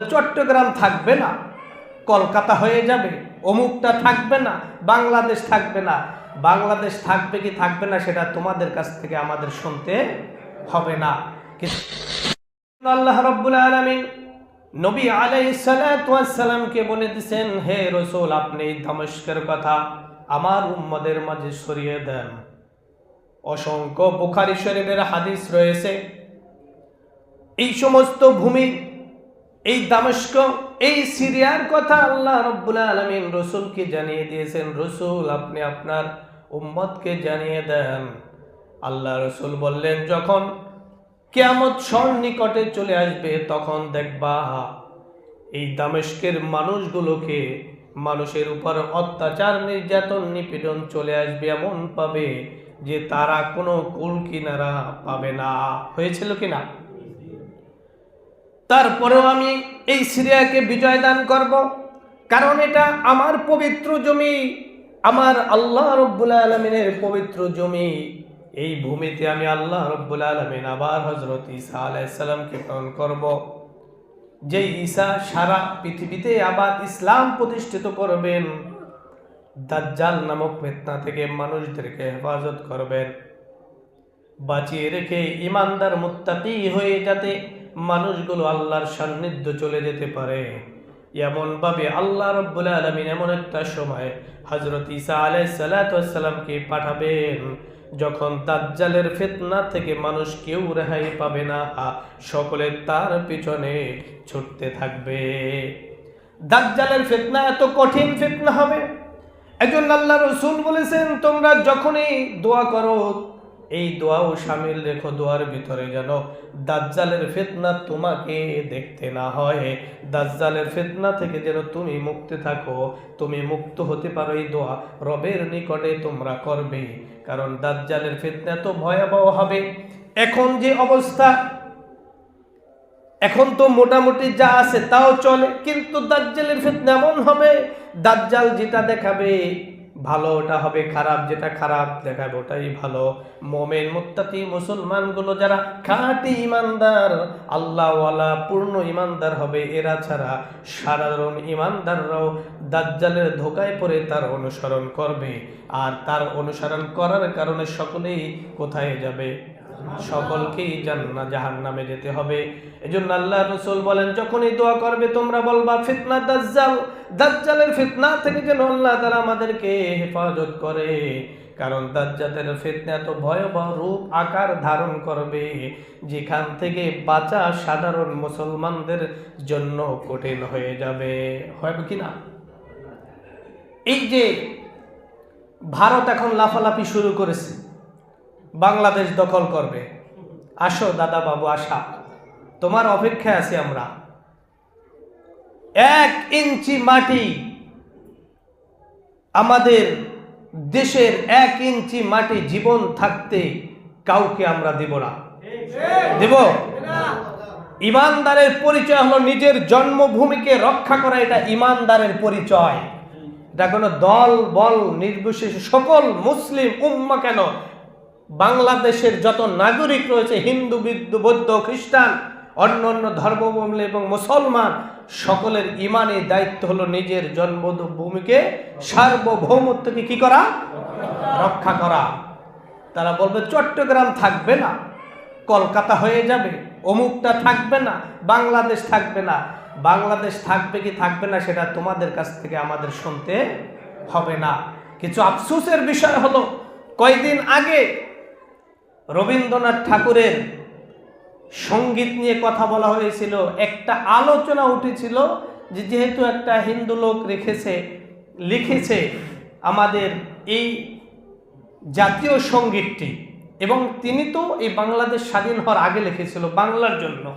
চট্টগ্রাম থাকবে না, কলকাতা হয়ে যাবে, অমুকটা থাকবে না, বাংলাদেশ থাকবে না। বাংলাদেশ থাকবে কি থাকবে না সেটা তোমাদের কাছ থেকে আমাদের শুনতে হবে না। আল্লাহ রব্বুল আলামিন নবী আলাইহিস সালাতু ওয়াস সালামকে বলে দিয়েছেন হে রাসূল, আপনি দামেস্কের কথা আমার উম্মদের মাঝে ছড়িয়ে দেন। অসংখ্য বুখারী শরীফের হাদিস রয়েছে। এই সমস্ত ভূমি এই দামেস্ক, এই সিরিয়ার কথা আল্লাহ রব্বুল আলমিন রসুলকে জানিয়ে দিয়েছেন। রসুল, আপনি আপনার উম্মতকে জানিয়ে দেন। আল্লাহ রসুল বললেন, যখন কেয়ামত স্বর নিকটে চলে আসবে, তখন দেখবা এই দামেস্কের মানুষগুলোকে মানুষের উপর অত্যাচার, নির্যাতন, নিপীড়ন চলে আসবে এমন পাবে যে তারা কোনো কুল কিনারা পাবে না। হয়েছিল কিনা তারপরেও আমি এই সিরিয়াকে বিজয় দান করব। কারণ এটা আমার পবিত্র জমি, আমার আল্লাহ রব্বুল আলমিনের পবিত্র জমি। এই ভূমিতে আমি আল্লাহ রব্বুল আলমিন আবার হজরত ঈসা আলাইসাল্লামকে প্রেরণ করব। যে ঈসা সারা পৃথিবীতে আবার ইসলাম প্রতিষ্ঠিত করবেন, দাজ্জাল নামক ফেতনা থেকে মানুষদেরকে হেফাজত করবেন। বাঁচিয়ে রেখে ইমানদার মুত্তাকি হয়ে যাতে মানুষগুলো আল্লাহর সান্নিধ্য চলে যেতে পারে। এমনভাবে আল্লাহ রব্বুল আলমিন এমন একটা সময় হজরত ঈসা আলাইসাল্লামকে পাঠাবেন, যখন দাজ্জালের ফেতনা থেকে মানুষ কেউ রেহাই পাবে না, সকলে তার পিছনে ছুটতে থাকবে। দাজ্জালের ফেতনা এত কঠিন ফেতনা হবে। একজন আল্লাহ রসুল বলেছেন, তোমরা যখনই দোয়া করো এই দোয়াও সামিল রেখো দোয়ার ভিতরে যেন। দাজ্জালের ফেতনা তোমাকে দেখতে না হয়। দাজ্জালের ফেতনা থেকে যেন তুমি মুক্তি থাকো। তুমি মুক্ত হতে পারো এই দোয়া রবের নিকটে তোমরা করবে। কারণ দাজ্জালের ফেতনা তো ভয়াবহ হবে। এখন যে অবস্থা, এখন তো মোটামুটি যা আছে তাও চলে, কিন্তু দাজ্জালের ফেতনা এমন হবে। দাজ্জাল যেটা দেখাবে ভালো, ওটা হবে খারাপ, যেটা খারাপ দেখাবে, ওটাই ভালো। মোমেন মুত্তাতি মুসলমানগুলো যারা খাঁটি ইমানদার, আল্লাহওয়ালা, পূর্ণ ইমানদার হবে, এরা ছাড়া সাধারণ ইমানদাররাও দাজ্জালের ধোকায় পড়ে তার অনুসরণ করবে। আর তার অনুসরণ করার কারণে সকলেই কোথায় যাবে? সকলকেই জান্না জাহান নামে যেতে হবে। এজন্য আল্লাহ রসুল বলেন, যখনই দোয়া করবে, তোমরা বলবা, ফিতনা দাজ্জাল, দাজ্জালের ফিতনা থেকে যেন আল্লাহ তারা আমাদেরকে হেফাজত করে। কারণ দাজ্জালের ফিতনা এত ভয়াবহ রূপ, আকার ধারণ করবে, যেখান থেকে বাঁচা সাধারণ মুসলমানদের জন্য কঠিন হয়ে যাবে। হবে কি না? এই যে ভারত এখন লাফালাফি শুরু করেছে। বাংলাদেশ দখল করবে। আসো দাদা বাবু আশা তোমার অপেক্ষায় আছি আমরা। এক ইঞ্চি মাটি আমাদের দেশের এক ইঞ্চি মাটি জীবন থাকতে কাউকে আমরা দেব না। দেব? ইমানদারের পরিচয় হলো নিজের জন্মভূমিকে রক্ষা করা, এটা ইমানদারের পরিচয়। এটা কোনো দল, বল, নির্বিশেষে সকল মুসলিম উম্মা কেন বাংলাদেশের যত নাগরিক রয়েছে, হিন্দু বিদ্য বৌদ্ধ, খ্রিস্টান, অন্য অন্য ধর্মাবলম্বী এবং মুসলমান, সকলের ইমানের দায়িত্ব হলো নিজের জন্মভূমিকে সার্বভৌমত্বকে কি করা? রক্ষা করা। তারা বলবে, চট্টগ্রাম থাকবে না, কলকাতা হয়ে যাবে, অমুকটা থাকবে না, বাংলাদেশ থাকবে না। বাংলাদেশ থাকবে কি থাকবে না, সেটা তোমাদের কাছ থেকে আমাদের শুনতে হবে না। কিছু আফসোসের বিষয় হলো, কয়দিন আগে রবীন্দ্রনাথ ঠাকুরের সংগীত নিয়ে কথা বলা হয়েছিল। একটা আলোচনা উঠেছিল যে যেহেতু একটা হিন্দু লোক রেখেছে, লিখেছে আমাদের এই জাতীয় সঙ্গীতটি এবং তিনি তো এই বাংলাদেশ স্বাধীন হওয়ার আগে লিখেছিল বাংলার জন্য।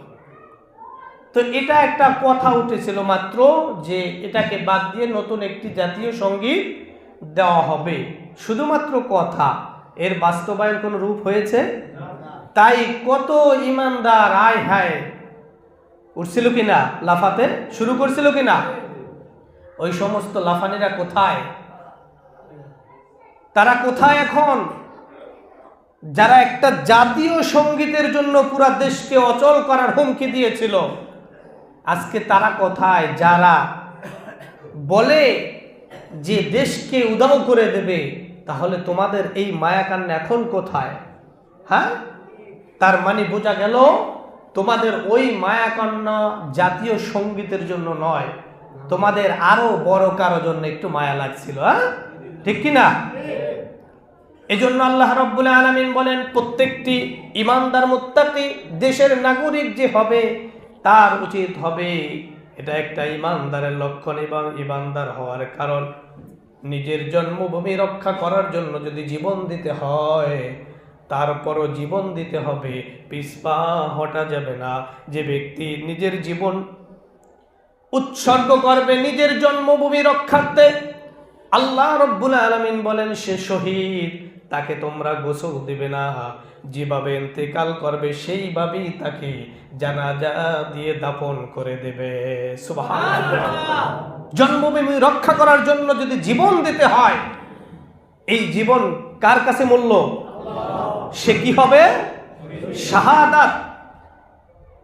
তো এটা একটা কথা উঠেছিল মাত্র যে এটাকে বাদ দিয়ে নতুন একটি জাতীয় সংগীত দেওয়া হবে। শুধুমাত্র কথা এর বাস্তবায়ন কোনো রূপ হয়েছে? তাই কত ইমানদার, আয় হায়, উঠছিল কিনা লাফাতে? শুরু করছিল কিনা? ওই সমস্ত লাফানিরা কোথায়? তারা কোথায় এখন? যারা একটা জাতীয় সঙ্গীতের জন্য পুরা দেশকে অচল করার হুমকি দিয়েছিল, আজকে তারা কোথায়? যারা বলে যে দেশকে উদাও করে দেবে তাহলে তোমাদের এই মায়াকান্না এখন কোথায়? হ্যাঁ? তার মানে বোঝা গেল তোমাদের ওই মায়াকান্না জাতীয় সঙ্গীতের জন্য নয়। তোমাদের আরও বড় কারও জন্য একটু মায়া লাগছিল হ্যাঁ? ঠিক কি না? এজন্য আল্লাহ রব্বুল আলমিন বলেন, প্রত্যেকটি ইমানদার মুত্তাকি দেশের নাগরিক যে হবে, তার উচিত হবে। এটা একটা ইমানদারের লক্ষণ এবং ইমানদার হওয়ার কারণ। নিজের জন্মভূমি রক্ষা করার জন্য যদি জীবন দিতে হয়, তারপরও জীবন দিতে হবে। পিসপা হটা যাবে না। যে ব্যক্তি নিজের জীবন উৎসর্গ করবে নিজের জন্মভূমি রক্ষার্থে, আল্লাহ রব্বুল আলমিন বলেন, সে শহীদ, তাকে তোমরা গোসল দিবে না। যেভাবে ইন্তেকাল করবে, সেইভাবেই তাকে জানাজা দিয়ে দাপন করে দেবে। সুবহানাল্লাহ। জন্মভূমি রক্ষা করার জন্য যদি জীবন দিতে হয়, এই জীবন কার কাছে মূল্য? সে কি হবে? শাহাদাত।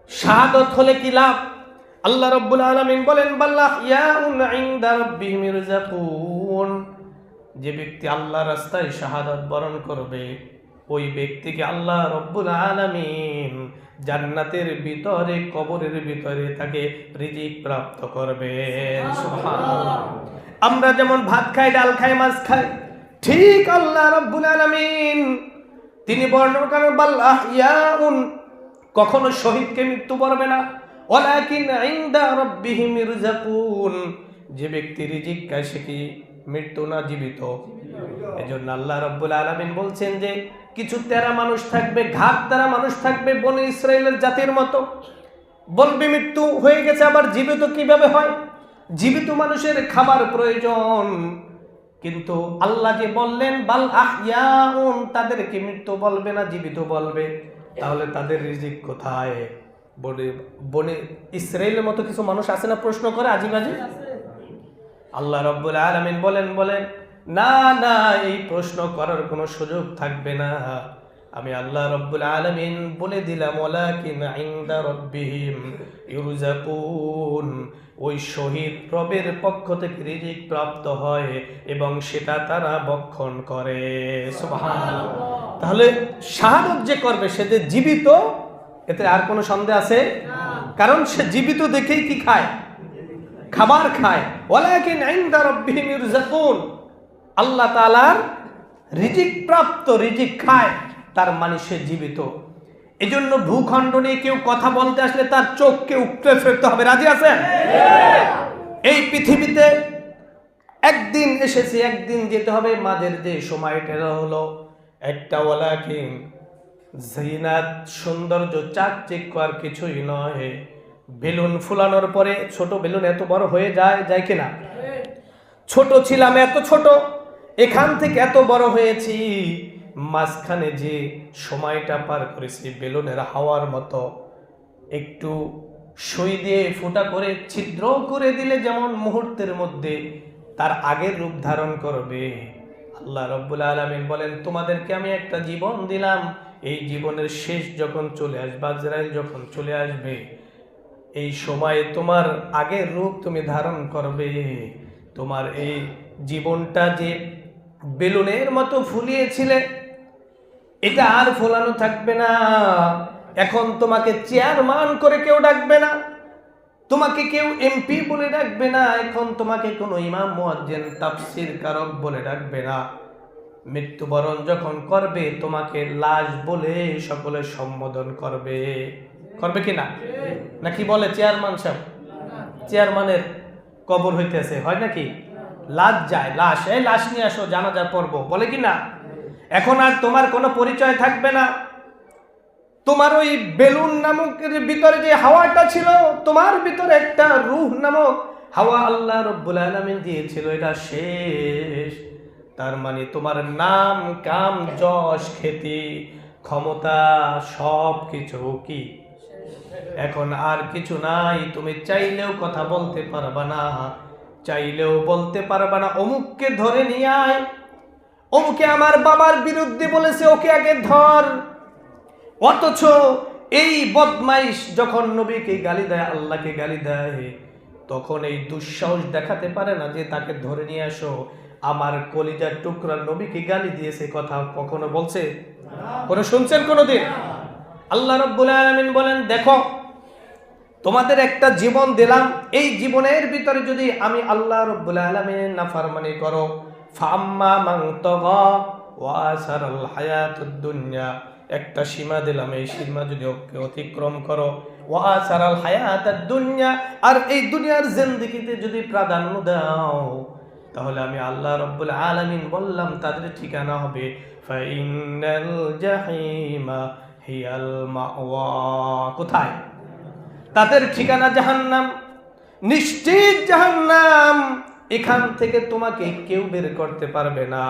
শাহাদত হলে কি লাভ? আল্লাহ রব্বুল আলামিন বলেন, বাল্লাহ যে ব্যক্তি আল্লাহ রাস্তায় শাহাদাত বরণ করবে, ওই ব্যক্তিকে আল্লাহ রব্বুল আলামিন জান্নাতের ভিতরে কবরের ভিতরে তাকে রিজিক প্রাপ্ত করবে। আমরা যেমন ভাত খাই ডাল খাই মাছ খাই ঠিক আল্লাহ রব্বুল আলামিন তিনি বর্ণনা করেন বাল্লাহ ইয়াউন কখনো শহীদকে মৃত্যু পড়বে না। ওয়ালাকিন ইনদা রাব্বিহিম ইরজাকুন যে ব্যক্তি রিজিক খায় সে কি মৃত্যু না জীবিত? এজন্য আল্লাহ রাব্বুল আলামিন বলছেন যে কিছু তেরা মানুষ থাকবে ঘাট তেরা মানুষ থাকবে বনে ইসরায়েলের জাতির মতো। বলবে মৃত্যু হয়ে গেছে, আবার জীবিত কীভাবে হয়? জীবিত মানুষের খাবার প্রয়োজন। কিন্তু আল্লাহ যে বললেন, বাল আহয়াউন তাদেরকে মৃত্যু বলবে না, জীবিত বলবে। তাহলে তাদের রিজিক কোথায়? বনে বনে ইসরায়েলের মতো কিছু মানুষ আছে না? প্রশ্ন করে আজিবাজি? আল্লাহ রব্বুল আলামিন বলেন বলেন না না এই প্রশ্ন করার কোনো সুযোগ থাকবে না। আমি আল্লাহ রব্বুল আলামিন বলে দিলাম ওয়ালাকিন ইনদা রাব্বিহিম ইউরজাকুন ওই শহীদ রবের পক্ষ থেকে রিজিক প্রাপ্ত হয় এবং সেটা তারা বক্ষণ করে। তাহলে শাহাদত যে করবে সে যে জীবিত এতে আর কোনো সন্দেহ আছে? কারণ সে জীবিত দেখেই কি খায়? খাবার খায়। ওয়ালাকিন ইনদা রাব্বিহিম ইরজাকুন। আল্লাহ তালার রিজিক প্রাপ্ত, রিজিক খায়, তার মানে সে জীবিত। এজন্য ভূখণ্ড নিয়ে কেউ কথা বলতে আসলে তার চোখকে উপড়ে ফেলতে হবে। রাজি আছে এই পৃথিবীতে একদিন এসেছে, একদিন যেতে হবে। মাঝের যে সময়টা হলো, একটা ওয়ালাকিন জিনাত, সৌন্দর্য, চাকচিক্য আর কিছুই নয় বেলুন ফুলানোর পরে ছোট বেলুন এত বড় হয়ে যায় যায় কিনা? ছোট ছিলাম, এত ছোট। এখান থেকে এত বড় হয়েছি। মাঝখানে যে সময়টা পার করেছি, বেলুনের হাওয়ার মতো, একটু সই দিয়ে ফোটা করে, ছিদ্র করে দিলে যেমন মুহূর্তের মধ্যে তার আগের রূপ ধারণ করবে। আল্লাহ রব্বুল আলমিন বলেন, তোমাদেরকে আমি একটা জীবন দিলাম। এই জীবনের শেষ যখন চলে আসবে, আজরাইল যখন চলে আসবে, এই সময়ে তোমার আগের রূপ তুমি ধারণ করবে। তোমার এই জীবনটা যে বেলুনের মতো ফুলিয়েছিলে। এটা আর ফোলানো থাকবে না। এখন তোমাকে চেয়ারম্যান করে কেউ ডাকবে না। তোমাকে কেউ এমপি বলে ডাকবে না। এখন তোমাকে কোনো ইমাম, মুয়াজ্জিন, তাফসির কারক বলে ডাকবে না। মৃত্যুবরণ যখন করবে, তোমাকে লাশ বলে সকলে সম্বোধন করবে। করবে কি না? নাকি বলে চেয়ারম্যান সাহেব? চেয়ারম্যানের কবর হইতেছে, হয় নাকি? লাশ যায়, লাশ। এই লাশ নিয়ে আসো জানাজা পর্ব। বলে কি না? এখন আর তোমার কোনো পরিচয় থাকবে না। তোমার ওই বেলুন নামকের ভিতরে যে হাওয়াটা ছিল, তোমার ভিতরে একটা রুহ নামক হাওয়া আল্লাহ রব্বুল আলামিন দিয়েছিল। এটা শেষ। তার মানে তোমার নাম, কাম, যশ, খ্যাতি, ক্ষমতা সব কিছু কি? এখন আর কিছু নাই। তুমি চাইলেও কথা বলতে পারবা না। চাইলেও বলতে পারবা না, অমুককে ধরে নিয়ে আয়। অমুকে আমার বাবার বিরুদ্ধে বলেছে, ওকে আগে ধর। অথচ এই বদমাইশ যখন নবীকে গালি দেয়, আল্লাহকে গালি দেয়, তখন এই দুঃসাহস দেখাতে পারে না যে তাকে ধরে নিয়ে আসো। আমার কলিজার টুকরা নবীকে গালি দিয়েছে কথা কখনো বলছে? কোনো শুনছেন কোনোদিন? আল্লাহ রব্বুল আলামিন বলেন, দেখো তোমাদের একটা জীবন দিলাম। এই জীবনের ভিতরে যদি আমি আল্লাহ রব্বুল আলামিনের নাফরমানি করো, ফাম্মা হায়াতুদ দুনিয়া, একটা সীমা দিলাম। এই সীমা যদি অতিক্রম করো দুনিয়া, আর এই দুনিয়ার জিন্দেগিতে যদি প্রাধান্য দাও, তাহলে আমি আল্লাহ রব্বুল আলামিন বললাম, তাদের ঠিকানা হবে কোথায়? তাদের ঠিকানা জাহান্নাম নিশ্চিত জাহান্নাম এখান থেকে তোমাকে কেউ বের করতে পারবে না।